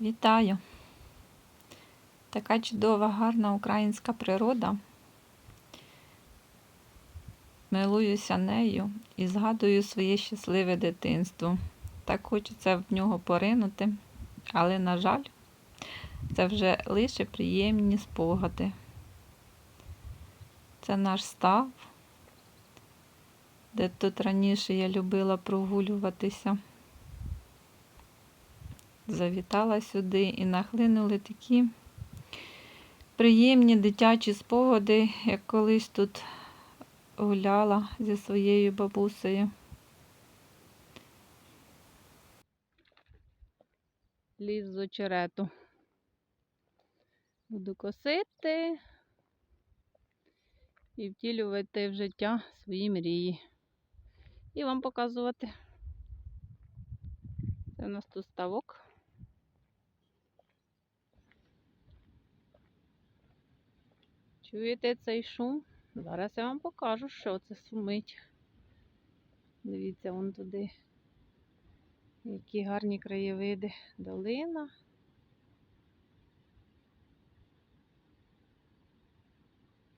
Вітаю! Така чудова, гарна українська природа. Милуюся нею і згадую своє щасливе дитинство. Так хочеться в нього поринути, але, на жаль, це вже лише приємні спогади. Це наш став, де тут раніше я любила прогулюватися завітала сюди і нахлинули такі приємні дитячі спогади, як колись тут гуляла зі своєю бабусею. Ліс з очерету. Буду косити і втілювати в життя свої мрії. І вам показувати. Це у нас тут ставок. Чуєте цей шум? Зараз я вам покажу, що це сумить. Дивіться, вон туди. Які гарні краєвиди. Долина.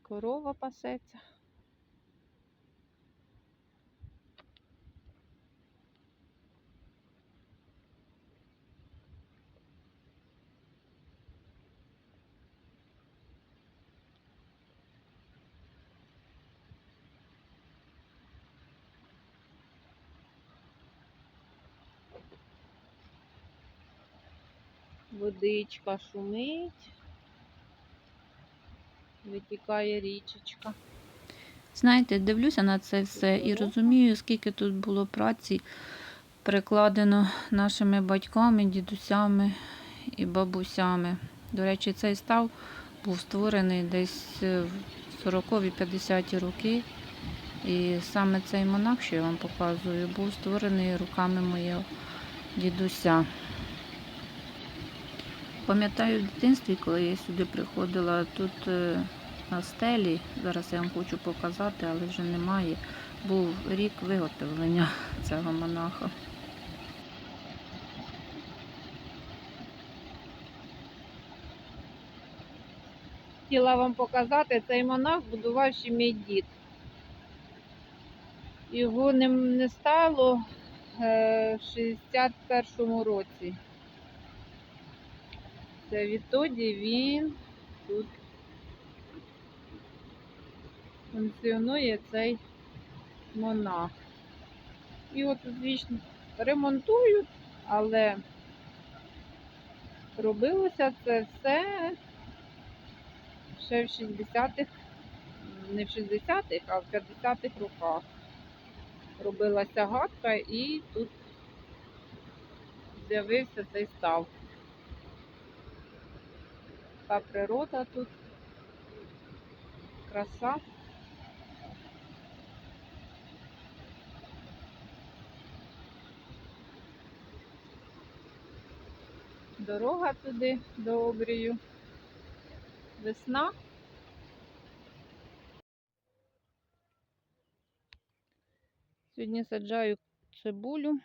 Корова пасеться. Водичка шумить. Витікає річечка. Знаєте, дивлюся на це все і розумію, скільки тут було праці перекладено нашими батьками, дідусями і бабусями. До речі, цей став був створений десь в 40-50-ті роки. І саме цей монах, що я вам показую, був створений руками моєго дідуся. Пам'ятаю в дитинстві, коли я сюди приходила, тут е, на стелі, зараз я вам хочу показати, але вже немає, був рік виготовлення цього монаха. Хотіла вам показати, цей монах будував ще мій дід. Його не, стало е, в 61-му році. Це відтоді він тут функціонує цей монах. І от, звісно, ремонтують, але робилося це все ще в 60-х, не в 60-х, а в 50-х роках. Робилася гадка і тут з'явився цей став. Така природа тут, краса. Дорога туди до обрію. Весна. Сьогодні саджаю цибулю.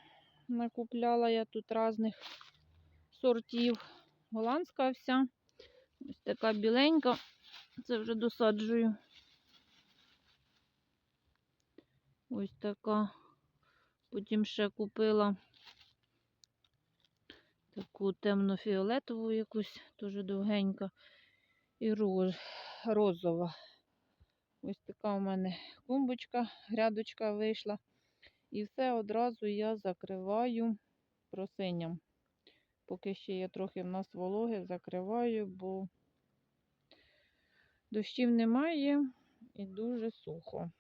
Накупляла я тут різних сортів. Голландська вся. Ось така біленька. Це вже досаджую. Ось така. Потім ще купила таку темно-фіолетову якусь, дуже довгенька. І роз, розова. Ось така у мене клумбочка, грядочка вийшла. І все одразу я закриваю просинням. Поки ще є трохи в нас вологи, закриваю, бо дощів немає і дуже сухо.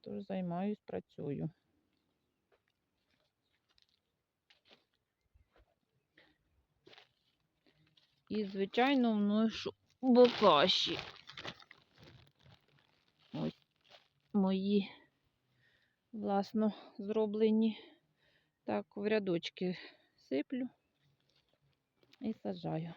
Тож займаюсь, працюю. І, звичайно, вношу бокаші. Ось мої власно зроблені. Так, в рядочки сиплю і сажаю.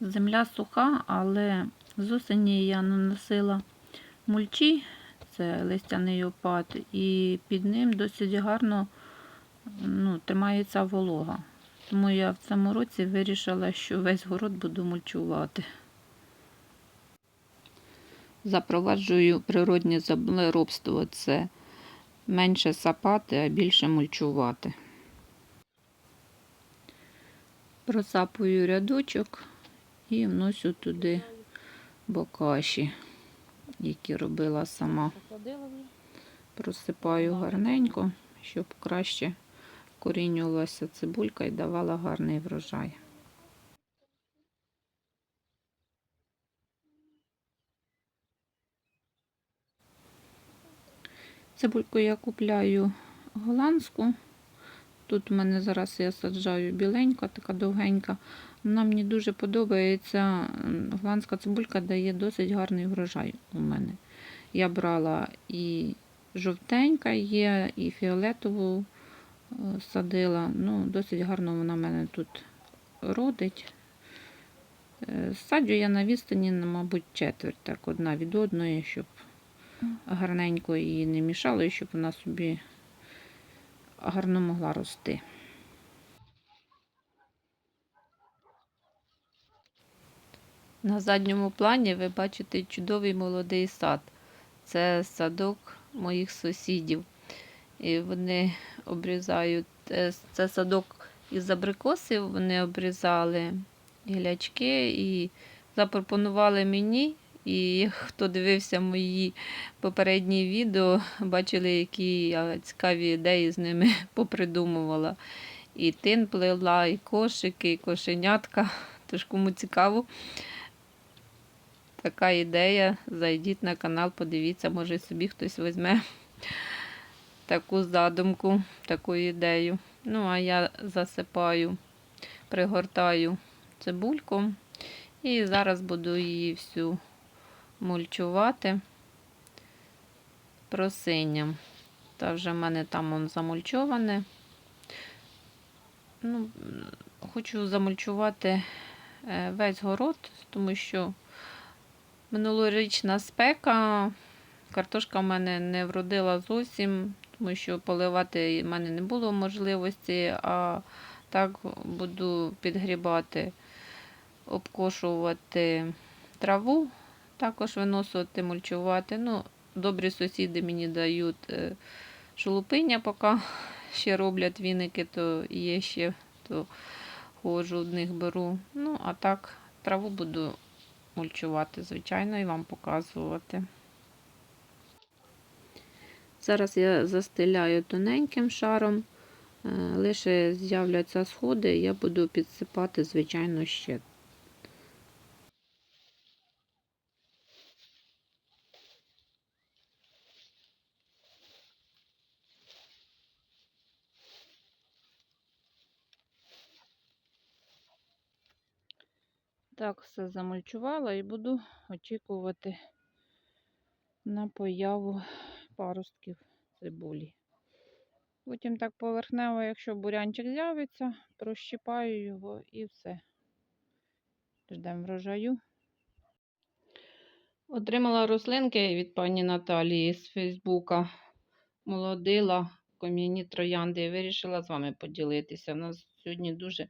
Земля суха, але з осені я наносила мульчі. це листяний опад, і під ним досить гарно ну, тримається волога. Тому я в цьому році вирішила, що весь город буду мульчувати. Запроваджую природнє землеробство. Це менше сапати, а більше мульчувати. Просапую рядочок і вносю туди бокаші, які робила сама. Просипаю гарненько, щоб краще корінювалася цибулька і давала гарний врожай. Цибульку я купляю голландську. Тут у мене зараз я саджаю біленька, така довгенька. Вона мені дуже подобається. Голландська цибулька дає досить гарний врожай у мене. Я брала і жовтенька є, і фіолетову е, садила. Ну, досить гарно вона в мене тут родить. Е, Саджу я на відстані, мабуть, четверть, так, одна від одної, щоб гарненько її не мішало, і щоб вона собі гарно могла рости. На задньому плані ви бачите чудовий молодий сад. Це садок моїх сусідів. І вони обрізають. е, Це садок із абрикосів. Вони обрізали гілячки і запропонували мені. І хто дивився мої попередні відео, бачили, які я цікаві ідеї з ними попридумувала. І тин плела, і кошики, і кошенятка. Тож кому цікаво, така ідея. Зайдіть на канал, подивіться, може собі хтось візьме таку задумку, таку ідею. Ну, а я засипаю, пригортаю цибульку. І зараз буду її всю мульчувати просинням. Та вже в мене там он замульчоване. Ну, хочу замульчувати е, весь город, тому що минулорічна спека, картошка в мене не вродила зовсім, тому що поливати в мене не було можливості, а так буду підгрібати, обкошувати траву, також виносити, мульчувати. Ну, добрі сусіди мені дають е, шелупиня, поки ще роблять віники, то є ще, то ходжу, в них беру. Ну, а так, траву буду мульчувати, звичайно, і вам показувати. Зараз я застеляю тоненьким шаром, е, лише з'являться сходи, я буду підсипати, звичайно, ще. Так, все замульчувала і буду очікувати на появу паростків цибулі. Потім так поверхнево, якщо бурянчик з'явиться, прощипаю його і все. Ждемо врожаю. Отримала рослинки від пані Наталії з Фейсбука. Молодила кам'яні троянди і вирішила з вами поділитися. У нас сьогодні дуже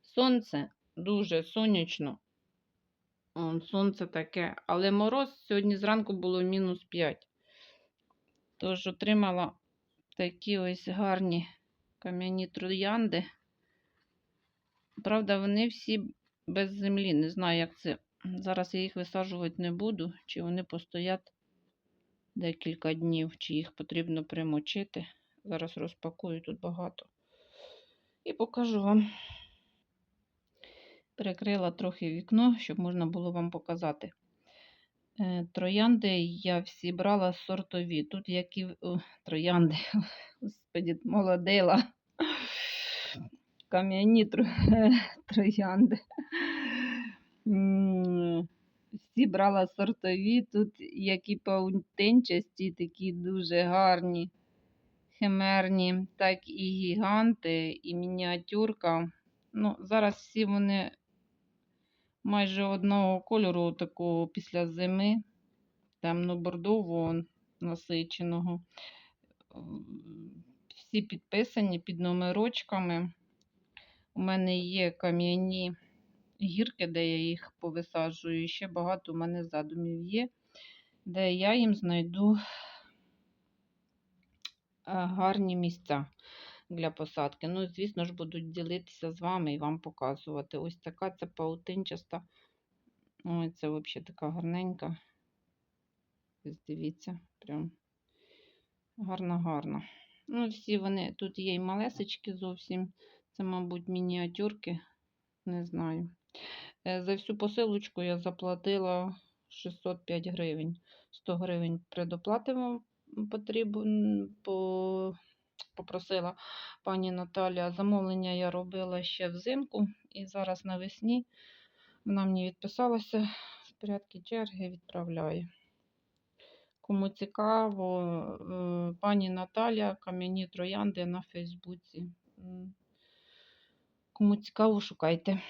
сонце, дуже сонячно. Он, сонце таке, але мороз сьогодні зранку було мінус 5. Тож отримала такі ось гарні кам'яні троянди. Правда, вони всі без землі. Не знаю, як це. Зараз я їх висаджувати не буду, чи вони постоять декілька днів, чи їх потрібно примочити. Зараз розпакую тут багато. І покажу вам. Перекрила трохи вікно, щоб можна було вам показати. Е, Троянди я всі брала сортові. Тут які о, троянди, господі, молодила. Кам'яні тро- троянди. Всі брала сортові. Тут які паутинчасті, такі дуже гарні, химерні, так і гіганти, і мініатюрка. Ну, зараз всі вони майже одного кольору, такого після зими, темно-бордового. насиченого. Всі підписані під номерочками. У мене є кам'яні гірки, де я їх повисаджую. І ще багато у мене задумів є, де я їм знайду е, гарні місця для посадки. Ну, звісно ж, буду ділитися з вами і вам показувати. Ось така це паутинчаста. Ой, це взагалі така гарненька. Ось Дивіться, прям гарно-гарно. Ну, всі вони, тут є і малесечки зовсім. Це, мабуть, мініатюрки. Не знаю. Е, За всю посилочку я заплатила 605 гривень. 100 гривень предоплати вам потрібен, по, попросила пані Наталя. Замовлення я робила ще взимку і зараз навесні вона мені відписалася в порядку черги відправляю. Кому цікаво, е, пані Наталя, кам'яні троянди на Фейсбуці. Кому цікаво, шукайте.